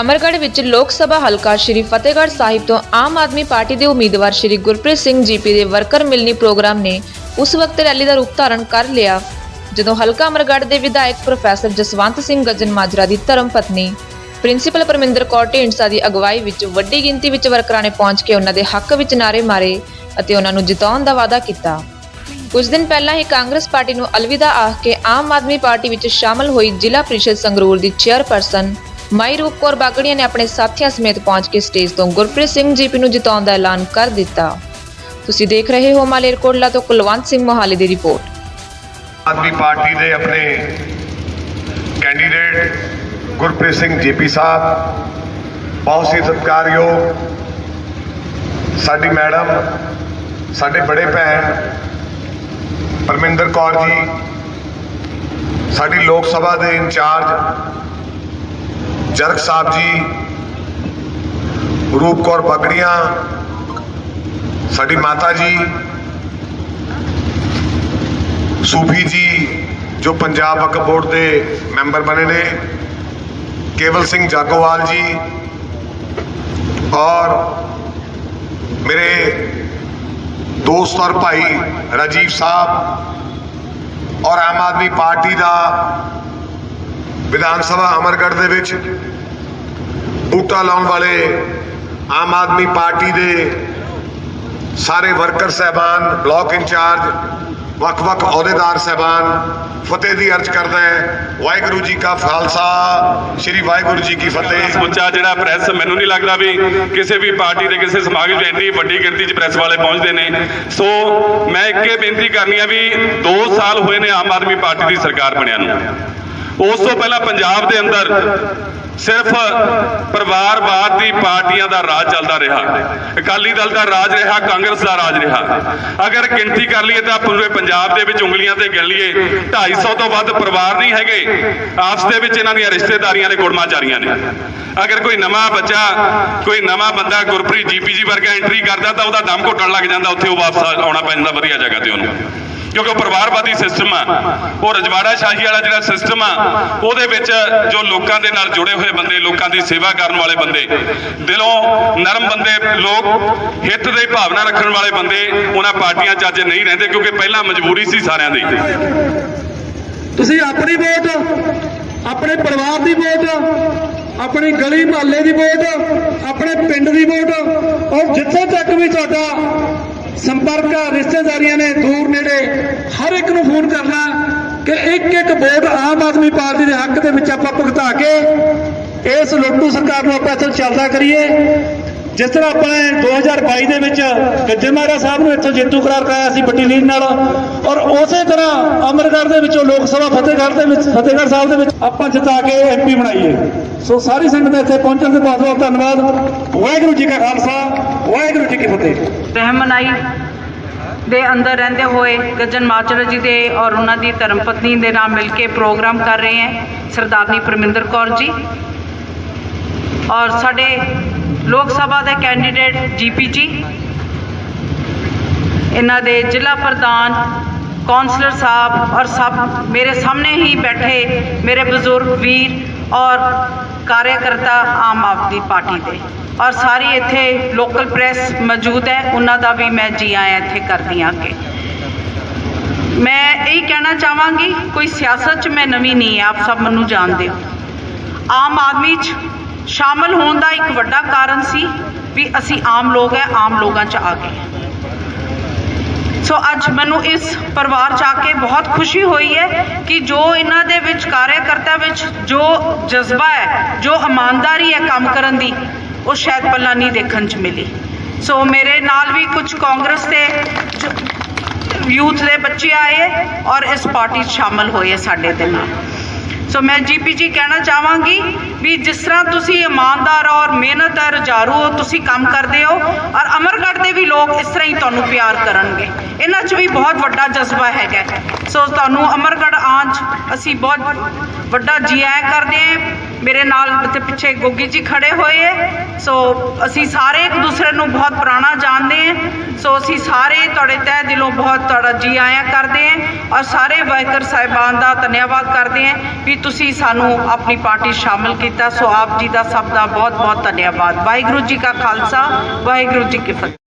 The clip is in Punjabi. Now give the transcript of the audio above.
ਅਮਰਗੜ੍ਹ ਵਿੱਚ ਲੋਕ ਸਭਾ ਹਲਕਾ ਸ਼੍ਰੀ ਫਤਿਹਗੜ੍ਹ ਸਾਹਿਬ ਤੋਂ ਆਮ ਆਦਮੀ ਪਾਰਟੀ ਦੇ ਉਮੀਦਵਾਰ ਸ਼੍ਰੀ ਗੁਰਪ੍ਰੀਤ ਸਿੰਘ ਜੀਪੀ ਦੇ ਵਰਕਰ ਮਿਲਣੀ ਪ੍ਰੋਗਰਾਮ ਨੇ ਉਸ ਵਕਤ ਰੈਲੀ ਦਾ ਰੂਪ ਧਾਰਨ ਕਰ ਲਿਆ, ਜਦੋਂ ਹਲਕਾ ਅਮਰਗੜ੍ਹ ਦੇ ਵਿਧਾਇਕ ਪ੍ਰੋਫੈਸਰ ਜਸਵੰਤ ਸਿੰਘ ਗੱਜਨ ਮਾਜਰਾ ਦੀ ਧਰਮ ਪਤਨੀ ਪ੍ਰਿੰਸੀਪਲ ਪਰਮਿੰਦਰ ਕੌਰ ਢੀਂਡਸਾ ਦੀ ਅਗਵਾਈ ਵਿੱਚ ਵੱਡੀ ਗਿਣਤੀ ਵਿੱਚ ਵਰਕਰਾਂ ਨੇ ਪਹੁੰਚ ਕੇ ਉਹਨਾਂ ਦੇ ਹੱਕ ਵਿੱਚ ਨਾਅਰੇ ਮਾਰੇ ਅਤੇ ਉਹਨਾਂ ਨੂੰ ਜਿਤਾਉਣ ਦਾ ਵਾਅਦਾ ਕੀਤਾ। ਕੁਝ ਦਿਨ ਪਹਿਲਾਂ ਹੀ ਕਾਂਗਰਸ ਪਾਰਟੀ ਨੂੰ ਅਲਵਿਦਾ ਆਖ ਕੇ ਆਮ ਆਦਮੀ ਪਾਰਟੀ ਵਿੱਚ ਸ਼ਾਮਲ ਹੋਈ ਜ਼ਿਲ੍ਹਾ ਪ੍ਰੀਸ਼ਦ ਸੰਗਰੂਰ ਦੀ ਚੇਅਰਪਰਸਨ ਮਾਈ ਰੂਪ ਕੌਰ ਬਾਗੜੀਆ ਨੇ ਆਪਣੇ ਸਾਥੀਆਂ ਸਮੇਤ ਪਹੁੰਚ ਕੇ ਸਟੇਜ ਤੋਂ ਗੁਰਪ੍ਰੀਤ ਸਿੰਘ ਜੀਪੀ ਨੂੰ ਜਿਤਾਉਣ ਦਾ ਐਲਾਨ ਕਰ ਦਿੱਤਾ। ਤੁਸੀਂ ਦੇਖ ਰਹੇ ਹੋ ਮਾਲੇਰਕੋਟਲਾ ਤੋਂ ਕੁਲਵੰਤ ਸਿੰਘ ਮੋਹਾਲੀ ਦੀ ਰਿਪੋਰਟ। ਆਦਮੀ ਪਾਰਟੀ ਦੇ ਆਪਣੇ ਕੈਂਡੀਡੇਟ ਗੁਰਪ੍ਰੀਤ ਸਿੰਘ ਜੀਪੀ ਸਾਹਿਬ, ਬਹੁਤ ਹੀ ਸਤਿਕਾਰਯੋਗ ਸਾਡੀ ਮੈਡਮ, ਸਾਡੇ ਬੜੇ ਭੈਣ, ਪਰਮਿੰਦਰ ਕੌਰ ਜੀ, ਸਾਡੀ ਲੋਕ ਸਭਾ ਦੇ ਇੰਚਾਰਜ ਜਰਗ ਸਾਹਿਬ ਜੀ, ਰੂਪ ਕੌਰ ਬਗੜੀਆਂ ਸਾਡੀ ਮਾਤਾ ਜੀ, ਸੂਫੀ ਜੀ, ਜੋ ਪੰਜਾਬ ਵਕਫ ਬੋਰਡ ਦੇ ਮੈਂਬਰ ਬਣੇ ਨੇ, ਕੇਵਲ ਸਿੰਘ ਜਾਗੋਵਾਲ ਜੀ ਔਰ ਮੇਰੇ ਦੋਸਤ ਔਰ ਭਾਈ ਰਾਜੀਵ ਸਾਹਿਬ ਔਰ ਆਮ ਆਦਮੀ ਪਾਰਟੀ ਦਾ ਵਿਧਾਨ ਸਭਾ ਅਮਰਗੜ੍ਹ ਦੇ ਵਿੱਚ ਬੂਟਾ ਲਾਉਣ ਵਾਲੇ ਆਮ ਆਦਮੀ ਪਾਰਟੀ ਦੇ ਸਾਰੇ ਵਰਕਰ ਸਹਿਬਾਨ, ਬਲਾਕ ਇੰਚਾਰਜ, ਵੱਖ-ਵੱਖ ਅਹੁਦੇਦਾਰ ਸਹਿਬਾਨ ਫਤਿਹ ਦੀ ਅਰਜ਼ ਕਰਦਾ ਹੈ। ਵਾਹਿਗੁਰੂ ਜੀ ਕਾ ਖਾਲਸਾ, ਸ੍ਰੀ ਵਾਹਿਗੁਰੂ ਜੀ ਕੀ ਫਤਿਹ। ਸਮੁੱਚਾ ਜਿਹੜਾ ਪ੍ਰੈਸ ਮੈਨੂੰ ਨਹੀਂ ਲੱਗਦਾ ਵੀ ਕਿਸੇ ਵੀ ਪਾਰਟੀ ਦੇ ਕਿਸੇ ਸਮਾਗਮ 'ਚ ਇੰਨੀ ਵੱਡੀ ਗਿਣਤੀ 'ਚ ਪ੍ਰੈਸ ਵਾਲੇ ਪਹੁੰਚਦੇ ਨੇ। ਸੋ ਮੈਂ ਇੱਕੇ ਬੇਨਤੀ ਕਰਨੀ ਆ ਵੀ 2 ਸਾਲ ਹੋਏ ਨੇ ਆਮ ਆਦਮੀ ਪਾਰਟੀ ਦੀ ਸਰਕਾਰ ਬਣਿਆ ਨੂੰ। ਉਸ ਤੋਂ ਪਹਿਲਾਂ ਪੰਜਾਬ ਦੇ ਅੰਦਰ ਸਿਰਫ ਪਰਿਵਾਰਵਾਦ ਦੀ ਪਾਰਟੀਆਂ ਦਾ ਰਾਜ ਚੱਲਦਾ ਰਿਹਾ। ਅਕਾਲੀ ਦਲ ਦਾ ਰਾਜ ਰਿਹਾ, ਕਾਂਗਰਸ ਦਾ ਰਾਜ ਰਿਹਾ। ਅਗਰ ਗਿਣਤੀ ਕਰ ਲਈਏ ਤਾਂ ਪੂਰੇ ਪੰਜਾਬ ਦੇ ਵਿੱਚ ਉਂਗਲੀਆਂ ਤੇ ਗਿਣ ਲਈਏ 250 ਤੋਂ ਵੱਧ ਪਰਿਵਾਰ ਨਹੀਂ ਹੈਗੇ। ਆਪਸ ਦੇ ਵਿੱਚ ਇਹਨਾਂ ਦੀਆਂ ਰਿਸ਼ਤੇਦਾਰੀਆਂ ਨੇ, ਗੁੜਮਾ ਜਾਰੀਆਂ ਨੇ। ਅਗਰ ਕੋਈ ਨਵਾਂ ਬੱਚਾ, ਕੋਈ ਨਵਾਂ ਬੰਦਾ ਗੁਰਪ੍ਰੀਤ ਜੀਪੀਜੀ ਵਰਗਾ ਐਂਟਰੀ ਕਰਦਾ ਤਾਂ ਉਹਦਾ ਦਮ ਘੁੱਟਣ ਲੱਗ ਜਾਂਦਾ, ਉੱਥੇ ਉਹ ਵਾਪਸ ਆਉਣਾ ਪੈ ਜਾਂਦਾ ਵਧੀਆ ਜਗ੍ਹਾ ਤੇ ਉਹਨੂੰ। ਕਿਉਂਕਿ ਉਹ ਪਰਿਵਾਰਵਾਦੀ ਸਿਸਟਮ ਆ। ਉਹ ਰਜਵਾੜਾ ਸ਼ਾਹੀ ਵਾਲਾ ਜਿਹੜਾ ਸਿਸਟਮ ਆ, ਉਹਦੇ ਵਿੱਚ ਜੋ ਲੋਕਾਂ ਦੇ ਨਾਲ ਜੁੜੇ ਹੋਏ ਬੰਦੇ, ਲੋਕਾਂ ਦੀ ਸੇਵਾ ਕਰਨ ਵਾਲੇ ਬੰਦੇ, ਦਿਲੋਂ ਨਰਮ ਬੰਦੇ, ਲੋਕ ਹਿੱਤ ਦੀ ਭਾਵਨਾ ਰੱਖਣ ਵਾਲੇ ਬੰਦੇ, ਉਹਨਾਂ ਪਾਰਟੀਆਂ 'ਚ ਅੱਜ ਨਹੀਂ ਰਹਿੰਦੇ ਕਿਉਂਕਿ ਪਹਿਲਾਂ ਮਜਬੂਰੀ ਸੀ ਸਾਰਿਆਂ ਦੀ। ਤੁਸੀਂ ਆਪਣੀ ਵੋਟ, ਆਪਣੇ ਪਰਿਵਾਰ ਦੀ ਵੋਟ, ਆਪਣੀ ਗਲੀ ਮੁਹੱਲੇ ਦੀ ਵੋਟ, ਆਪਣੇ ਪਿੰਡ ਦੀ ਵੋਟ, ਔਰ ਜਿੱਥੇ ਤੱਕ ਵੀ ਤੁਹਾਡਾ ਸੰਪਰਕ ਰਿਸ਼ਤੇਦਾਰੀਆਂ ਨੇ ਦੂਰ ਨੇੜੇ, ਹਰ ਇੱਕ ਨੂੰ ਫੋਨ ਕਰਨਾ। ਕਿ ਇੱਕ ਇੱਕ ਵੋਟ ਆਮ ਆਦਮੀ ਪਾਰਟੀ ਦੇ ਹੱਕ ਦੇ ਵਿੱਚ ਆਪਾਂ ਭੁਗਤਾ ਕੇ ਇਸ ਲੋਟੂ ਸਰਕਾਰ ਨੂੰ ਆਪਾਂ ਇੱਥੋਂ ਚੱਲਦਾ ਕਰੀਏ। ਜਿਸ ਤਰ੍ਹਾਂ ਆਪਾਂ ਨੇ 2022 ਦੇ ਵਿੱਚ ਗੱਜੇ ਮਹਾਰਾਜ ਸਾਹਿਬ ਨੂੰ ਇੱਥੋਂ ਜੇਤੂ ਕਰਾਰ ਕਰਾਇਆ ਸੀ ਵੱਡੀ ਲੀਡ ਨਾਲ ਔਰ ਉਸੇ ਤਰ੍ਹਾਂ ਅਮਰਗੜ੍ਹ ਦੇ ਵਿੱਚੋਂ ਲੋਕ ਸਭਾ ਫਤਿਹਗੜ੍ਹ ਦੇ ਵਿੱਚ ਫਤਿਹਗੜ੍ਹ ਸਾਹਿਬ ਦੇ ਵਿੱਚ ਆਪਾਂ ਜਿਤਾ ਕੇ ਐਮਪੀ ਬਣਾਈਏ। ਸੋ ਸਾਰੀ ਸੰਗਤ ਇੱਥੇ ਪਹੁੰਚਣ ਦੇ ਬਹੁਤ ਬਹੁਤ ਧੰਨਵਾਦ। ਵਾਹਿਗੁਰੂ ਜੀ ਕਾ ਖਾਲਸਾ, ਵਾਹਿਗੁਰੂ ਜੀ ਕੀ ਫਤਿਹ। ਰਹਿਮਨਾਈ। ਦੇ ਅੰਦਰ ਰਹਿੰਦੇ ਹੋਏ ਗੱਜਨ ਮਾਚਰਾ ਜੀ ਦੇ ਔਰ ਉਹਨਾਂ ਦੀ ਧਰਮ ਪਤਨੀ ਦੇ ਨਾਲ ਮਿਲ ਕੇ ਪ੍ਰੋਗਰਾਮ ਕਰ ਰਹੇ ਹੈ ਸਰਦਾਰਨੀ ਪਰਮਿੰਦਰ ਕੌਰ ਜੀ। ਔਰ ਸਾਡੇ ਲੋਕ ਸਭਾ ਦੇ ਕੈਂਡੀਡੇਟ ਜੀਪੀ ਜੀ। ਇਹਨਾਂ ਦੇ ਜ਼ਿਲ੍ਹਾ ਪ੍ਰਧਾਨ, ਕੌਂਸਲਰ ਸਾਹਿਬ ਔਰ ਸਭ ਮੇਰੇ ਸਾਹਮਣੇ ਹੀ ਬੈਠੇ ਮੇਰੇ ਬਜ਼ੁਰਗ ਵੀਰ ਔਰ ਕਾਰਜਕਰਤਾ ਆਮ ਆਦਮੀ ਪਾਰਟੀ ਦੇ। ਔਰ ਸਾਰੀ ਇੱਥੇ ਲੋਕਲ ਪ੍ਰੈਸ ਮੌਜੂਦ ਹੈ, ਉਹਨਾਂ ਦਾ ਵੀ ਮੈਂ ਜੀ ਆਇਆਂ ਇੱਥੇ ਕਰਦੀ ਹਾਂ ਕਿ ਮੈਂ ਇਹ ਕਹਿਣਾ ਚਾਹਾਂਗੀ, ਕੋਈ ਸਿਆਸਤ 'ਚ ਮੈਂ ਨਵੀਂ ਨਹੀਂ ਆਪ ਸਭ ਮੈਨੂੰ ਜਾਣਦੇ ਹੋ। ਆਮ ਆਦਮੀ 'ਚ ਸ਼ਾਮਲ ਹੋਣ ਦਾ ਇੱਕ ਵੱਡਾ ਕਾਰਨ ਸੀ ਵੀ ਅਸੀਂ ਆਮ ਲੋਕ ਹੈ, ਆਮ ਲੋਕਾਂ 'ਚ ਆ ਗਏ ਸੋ ਅੱਜ ਮੈਨੂੰ ਇਸ ਪਰਿਵਾਰ 'ਚ ਆ ਕੇ ਬਹੁਤ ਖੁਸ਼ੀ ਹੋਈ ਹੈ ਕਿ ਜੋ ਇਹਨਾਂ ਦੇ ਵਿੱਚ ਕਾਰਜਕਰਤਾ ਵਿੱਚ ਜੋ ਜਜ਼ਬਾ ਹੈ, ਜੋ ਇਮਾਨਦਾਰੀ ਹੈ ਕੰਮ ਕਰਨ ਦੀ ਉਹ ਸ਼ਾਇਦ ਪਹਿਲਾਂ ਨਹੀਂ ਦੇਖਣ 'ਚ ਮਿਲੀ। ਸੋ ਮੇਰੇ ਨਾਲ ਵੀ ਕੁਝ ਕਾਂਗਰਸ ਦੇ ਯੂਥ ਦੇ ਬੱਚੇ ਆਏ ਔਰ ਇਸ ਪਾਰਟੀ 'ਚ ਸ਼ਾਮਲ ਹੋਏ ਸਾਡੇ ਦੇ ਨਾਲ। ਸੋ ਮੈਂ ਜੀਪੀ ਜੀ ਕਹਿਣਾ ਚਾਹਾਂਗੀ ਵੀ ਜਿਸ ਤਰ੍ਹਾਂ ਤੁਸੀਂ ਇਮਾਨਦਾਰ ਔਰ ਮਿਹਨਤਰ ਜਾਰੂ ਹੋ, ਤੁਸੀਂ ਕੰਮ ਕਰਦੇ ਹੋ ਔਰ ਅਮਰਗੜ੍ਹ ਦੇ ਵੀ ਲੋਕ ਇਸ ਤਰ੍ਹਾਂ ਹੀ ਤੁਹਾਨੂੰ ਪਿਆਰ ਕਰਨਗੇ। ਇਹਨਾਂ 'ਚ ਵੀ ਬਹੁਤ ਵੱਡਾ ਜਜ਼ਬਾ ਹੈਗਾ। ਸੋ ਤੁਹਾਨੂੰ ਅਮਰਗੜ੍ਹ ਆਉਣ 'ਚ ਅਸੀਂ ਬਹੁਤ ਵੱਡਾ ਜੀ ਆਇਆਂ ਕਰਦੇ ਹਾਂ ਮੇਰੇ ਨਾਲ ਤੇ ਪਿੱਛੇ ਗੋਗੀ ਜੀ ਖੜੇ ਹੋਏ ਹੈ। ਸੋ ਅਸੀਂ ਸਾਰੇ ਇੱਕ ਦੂਸਰੇ ਨੂੰ ਬਹੁਤ ਪੁਰਾਣਾ ਜਾਣਦੇ ਹਾਂ। ਸੋ ਅਸੀਂ ਸਾਰੇ ਤੁਹਾਡੇ ਤਹਿ ਦਿਲੋਂ ਬਹੁਤ ਤੁਹਾਡਾ ਜੀ ਆਇਆਂ ਕਰਦੇ ਹਾਂ ਔਰ ਸਾਰੇ ਵਾਇਕਰ ਸਾਹਿਬਾਨ ਦਾ ਧੰਨਵਾਦ ਕਰਦੇ ਹਾਂ ਵੀ ਤੁਸੀਂ ਸਾਨੂੰ ਆਪਣੀ ਪਾਰਟੀ 'ਚ ਸ਼ਾਮਲ ਕੀਤਾ। ਸੋ ਆਪ ਜੀ ਦਾ ਸਭ ਦਾ ਬਹੁਤ ਬਹੁਤ ਧੰਨਵਾਦ। ਵਾਹਿਗੁਰੂ ਜੀ ਕਾ ਖਾਲਸਾ, ਵਾਹਿਗੁਰੂ ਜੀ ਕੀ ਫਤਿਹ।